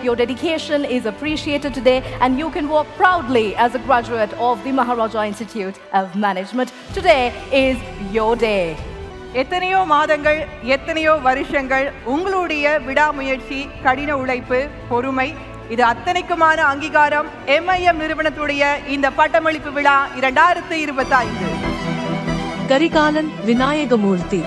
Your dedication is appreciated today, and you can walk proudly as a graduate of the Maharaja Institute of Management. Today is your day. எத்தனையோ மாதங்கள் எத்தனையோ வருஷங்கள் உங்களுடைய விடாமுயற்சி கடின உழைப்பு பொறுமை இது அத்தனைக்குமான அங்கீகாரம் எம்ஐஎம் நிறுவனத்துடைய இந்த பட்டமளிப்பு விழா இரண்டாயிரத்து இருபத்தி ஐந்து கரிகாலன் விநாயகமூர்த்தி